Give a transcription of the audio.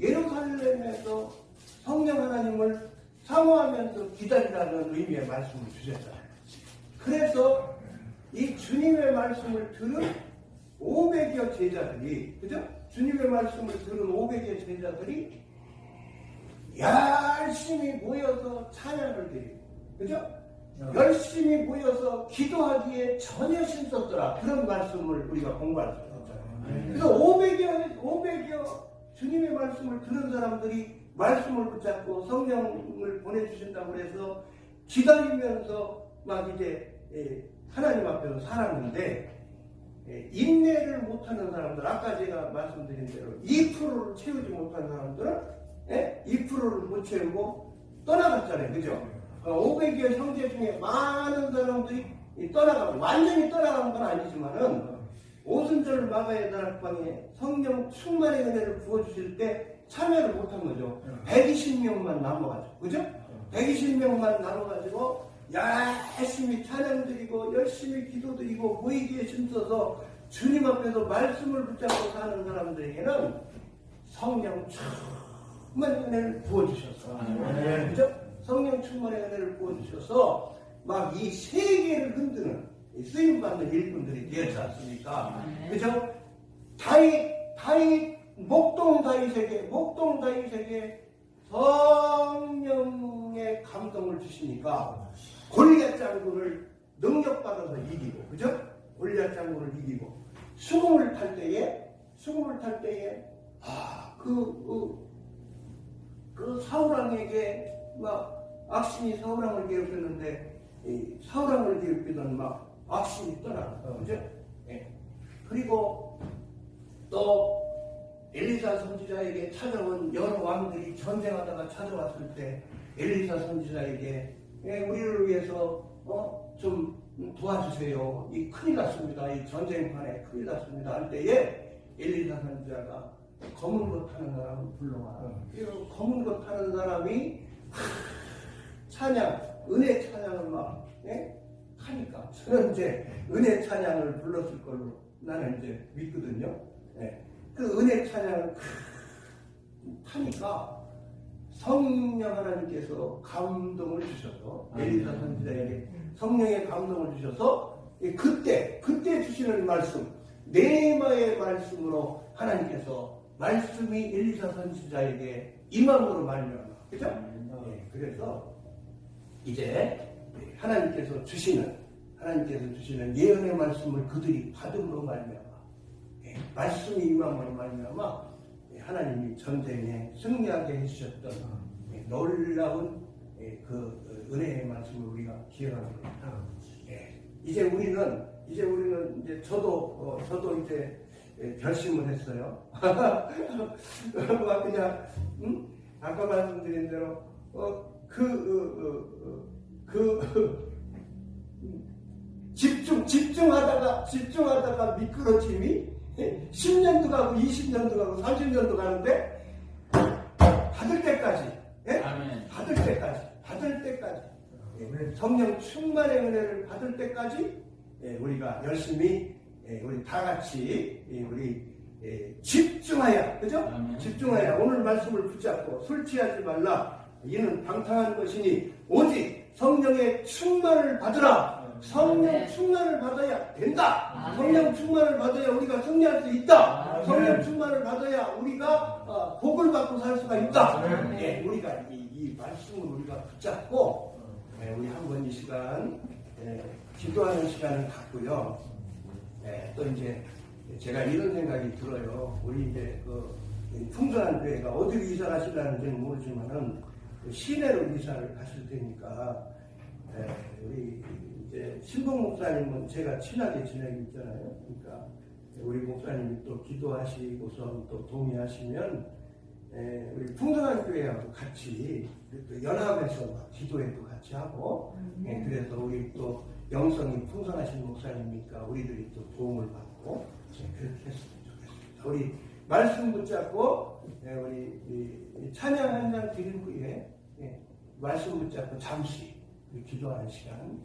예루살렘에서 성령 하나님을 사모하면서 기다리라는 의미의 말씀을 주셨잖아요. 그래서 이 주님의 말씀을 들은 500여 제자들이, 그죠? 주님의 말씀을 들은 500여 제자들이 열심히 모여서 찬양을 드리고, 그죠? 열심히 모여서 기도하기에 전혀 힘썼더라. 그런 말씀을 우리가 공부할 수 있잖아요. 그래서 500여, 500여 주님의 말씀을 들은 사람들이 말씀을 붙잡고 성령을 보내주신다고 해서 기다리면서 막 이제 예, 하나님 앞에서 살았는데 예, 인내를 못하는 사람들 아까 제가 말씀드린 대로 2%를 채우지 못한 사람들은 예, 2%를 못 채우고 떠나갔잖아요. 그죠? 500여 형제 중에 많은 사람들이 이 떠나가고 완전히 떠나간 건 아니지만은 오순절 마가의 다락방에 성령 충만의 은혜를 부어주실 때 참여를 못한 거죠 120명만 남아가지고 그죠 120명만 남아가지고 열심히 찬양 드리고 열심히 기도 드리고 보이기에 힘써서 주님 앞에서 말씀을 붙잡고 사는 사람들에게는 성령 충만의 은혜를 부어주셔서 아멘. 그죠? 성령 충만의 은혜를 부어주셔서 막 이 세계를 흔드는 이 쓰임받는 일꾼들이 되었지 않습니까? 그죠? 다윗, 다윗, 목동 다윗에게, 목동 다윗에게 성령의 감동을 주시니까 골리앗 장군을 능력받아서 이기고, 그죠? 골리앗 장군을 이기고, 수금을 탈 때에, 수금을 탈 때에, 아, 그, 그, 그 사울왕에게 막 악신이 괴롭혔는데, 이 사울왕을 괴롭히던 막 악신이 떠나갔어. 그죠? 예. 그리고 또 엘리사 선지자에게 찾아온 여러 왕들이 전쟁하다가 찾아왔을 때 엘리사 선지자에게 예, 우리를 위해서 어, 좀 도와주세요. 이 큰일 났습니다. 이 전쟁판에 큰일 났습니다. 할 때에 엘리사 선지자가 검은 것 타는 사람을 불러와. 이 검은 것 타는 사람이 찬양, 은혜 찬양을 막 예? 하니까 저는 이제 은혜 찬양을 불렀을 걸로 나는 이제 믿거든요. 예. 그 은혜 찬양을 하니까 성령 하나님께서 감동을 주셔서 엘리사 선지자에게 성령의 감동을 주셔서 예, 그때 그때 주시는 말씀 네마의 말씀으로 하나님께서 말씀이 엘리사 선지자에게 임함으로 말미암아 그죠? 예, 그래서 이제 하나님께서 주시는 하나님께서 주시는 예언의 말씀을 그들이 받음으로 말미암아 예, 말씀이 임함으로 말미암아 예, 하나님이 전쟁에 승리하게 해주셨던 예, 놀라운 예, 그 어, 은혜의 말씀을 우리가 기억하게 됩니다. 예, 이제 우리는 이제 우리는 이제 저도 어, 저도 이제 예, 결심을 했어요. 막 그냥 음? 아까 말씀드린 대로 어, 그, 어, 어, 어, 그 집중 집중하다가 집중하다가 미끄러짐이 10년도 가고 20년도 가고 30년도 가는데 받을 때까지 예? 아멘. 받을 때까지 받을 때까지 예, 성령 충만의 은혜를 받을 때까지 예, 우리가 열심히 예, 우리 다 같이 예, 우리 예, 집중하여 그죠? 아멘. 집중하여 오늘 말씀을 붙잡고 술 취하지 말라 이는 방탕한 것이니 오직 성령의 충만을 받으라 성령 아멘. 충만을 받아야 된다 아멘. 성령 충만을 받아야 우리가 승리할 수 있다 아멘. 성령 충만을 받아야 우리가 어, 복을 받고 살 수가 있다 아멘. 예, 우리가 이, 이 말씀을 우리가 붙잡고 예, 우리 한 번 이 시간 예, 기도하는 시간을 갖고요. 예, 또 이제 제가 이런 생각이 들어요. 우리 이제 그 풍성한 교회가 어디로 이사 가시려는지는 모르지만은 그 시내로 이사를 가실 테니까 예, 우리 이제 신봉 목사님은 제가 친하게 지내고 있잖아요. 그러니까 우리 목사님이 또 기도하시고서 또 동의하시면 예, 우리 풍성한 교회하고 같이 또 연합해서 막 기도회도 같이 하고 예, 그래서 우리 또 영성이 풍성하신 목사님이니까 우리들이 또 도움을 받고 예, 그렇게 했으면 좋겠습니다. 우리 말씀 붙잡고 예, 우리 찬양 한 장 드린 후에 예, 말씀 붙잡고 잠시 기도하는 시간.